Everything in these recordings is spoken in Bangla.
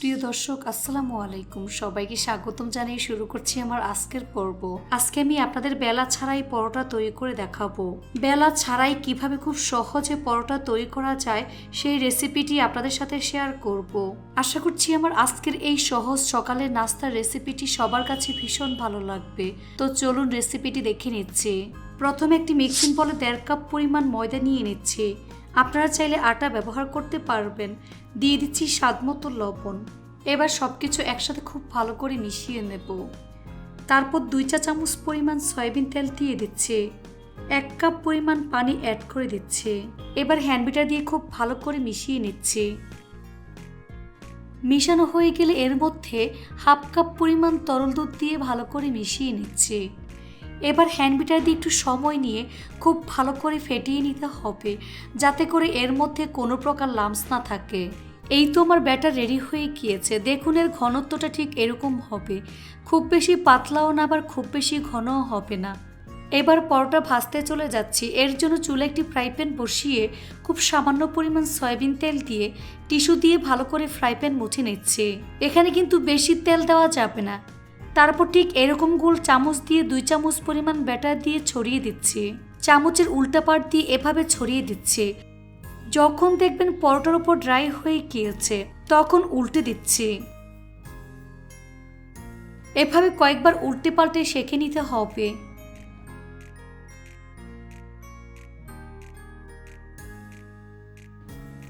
প্রিয় দর্শক, আসসালামু আলাইকুম। সবাইকে স্বাগতম জানিয়ে শুরু করছি আমার আজকের পর্ব। আজকে আমি আপনাদের বেলা ছাড়াই পরোটা তৈরি করে দেখাবো। বেলা ছাড়াই কীভাবে খুব সহজে পরোটা তৈরি করা যায়, সেই রেসিপিটি আপনাদের সাথে শেয়ার করব। আশা করছি আমার আজকের এই সহজ সকালের নাস্তার রেসিপিটি সবার কাছে ভীষণ ভালো লাগবে। তো চলুন রেসিপিটি দেখে নিচ্ছি। প্রথমে একটি মিক্সিং বলে দেড় কাপ পরিমাণ ময়দা নিয়ে নিচ্ছি। আপনারা চাইলে আটা ব্যবহার করতে পারবেন। দিয়ে দিচ্ছি স্বাদমতো লবণ। এবার সব কিছু একসাথে খুব ভালো করে মিশিয়ে নেব। তারপর দুই চা চামচ পরিমাণ সয়াবিন তেল দিয়ে দিচ্ছে। এক কাপ পরিমাণ পানি অ্যাড করে দিচ্ছে। এবার হ্যান্ডবিটার দিয়ে খুব ভালো করে মিশিয়ে নিচ্ছে। মিশানো হয়ে গেলে এর মধ্যে হাফ কাপ পরিমাণ তরল দুধ দিয়ে ভালো করে মিশিয়ে নিচ্ছে। এবার হ্যান্ডবিটার দিয়ে একটু সময় নিয়ে খুব ভালো করে ফেটিয়ে নিতে হবে, যাতে করে এর মধ্যে কোনো প্রকার লামস না থাকে। এই তো আমার ব্যাটার রেডি হয়ে গিয়েছে। দেখুন এর ঘনত্বটা ঠিক এরকম হবে। খুব বেশি পাতলাও না, আবার খুব বেশি ঘনও হবে না। এবার পরোটা ভাজতে চলে যাচ্ছি। এর জন্য চুলে একটি ফ্রাই প্যান বসিয়ে খুব সামান্য পরিমাণ সয়াবিন তেল দিয়ে টিস্যু দিয়ে ভালো করে ফ্রাই প্যান মুছে নিচ্ছে। এখানে কিন্তু বেশি তেল দেওয়া যাবে না। তারপর ঠিক এরকম গোল চামচ দিয়ে দুই চামচ পরিমাণ ব্যাটার দিয়ে ছড়িয়ে দিচ্ছে। চামচের উল্টা পাট দিয়ে এভাবে ছড়িয়ে দিচ্ছে। যখন দেখবেন পরোটার ওপর ড্রাই হয়ে গিয়েছে, তখন উল্টে দিচ্ছে। এভাবে কয়েকবার উল্টে পাল্টে শেখে নিতে হবে।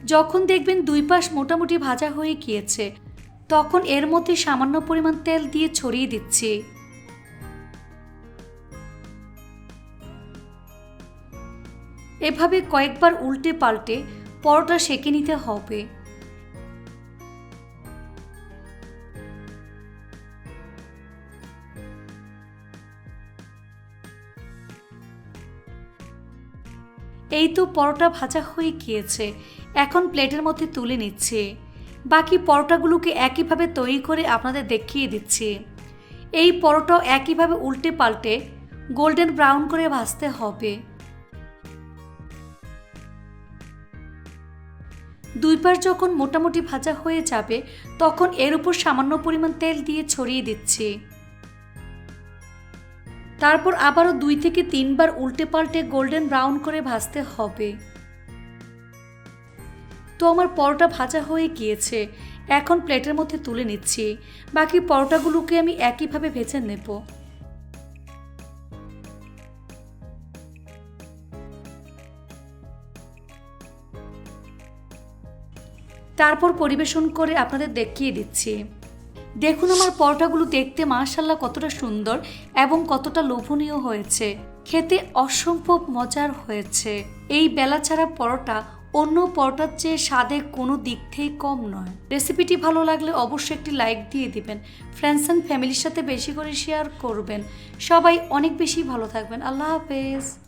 যখন দেখবেন দুই পাশ মোটামুটি ভাজা হয়ে গিয়েছে তখন এর মধ্যে সামান্য পরিমাণ তেল দিয়ে ছড়িয়ে দিচ্ছি। এভাবে কয়েকবার উল্টে পাল্টে পরোটা সেঁকে নিতে হবে। এই তো পরোটা ভাজা হয়ে গিয়েছে। এখন প্লেটের মধ্যে তুলে নিচ্ছে। বাকি পরোটাগুলোকে একইভাবে তৈরি করে আপনাদের দেখিয়ে দিচ্ছি। এই পরোটাও একইভাবে উল্টে পাল্টে গোল্ডেন ব্রাউন করে ভাজতে হবে। দুইবার যখন মোটামুটি ভাজা হয়ে যাবে, তখন এর উপর সামান্য পরিমাণ তেল দিয়ে ছড়িয়ে দিচ্ছি। তারপর আবারও দুই থেকে তিনবার উল্টে পাল্টে গোল্ডেন ব্রাউন করে ভাজতে হবে। তো আমার পরোটা ভাজা হয়ে গিয়েছে। এখন প্লেটের মধ্যে তুলে নিচ্ছি। বাকি পরোটাগুলোকে আমি একইভাবে ভেজে নেব। তারপর পরিবেশন করে আপনাদের দেখিয়ে দিচ্ছি। দেখুন আমার পরোটাগুলো দেখতে মাশাল্লাহ কতটা সুন্দর এবং কতটা লোভনীয় হয়েছে। খেতে অসম্ভব মজার হয়েছে। এই বেলা ছাড়া পরোটা অন্য পরোটার চেয়ে স্বাদে কোনো দিক থেকেই কম নয়। রেসিপিটি ভালো লাগলে অবশ্যই একটি লাইক দিয়ে দিবেন। ফ্রেন্ডস অ্যান্ড ফ্যামিলির সাথে বেশি করে শেয়ার করবেন। সবাই অনেক বেশি ভালো থাকবেন। আল্লাহ হাফেজ।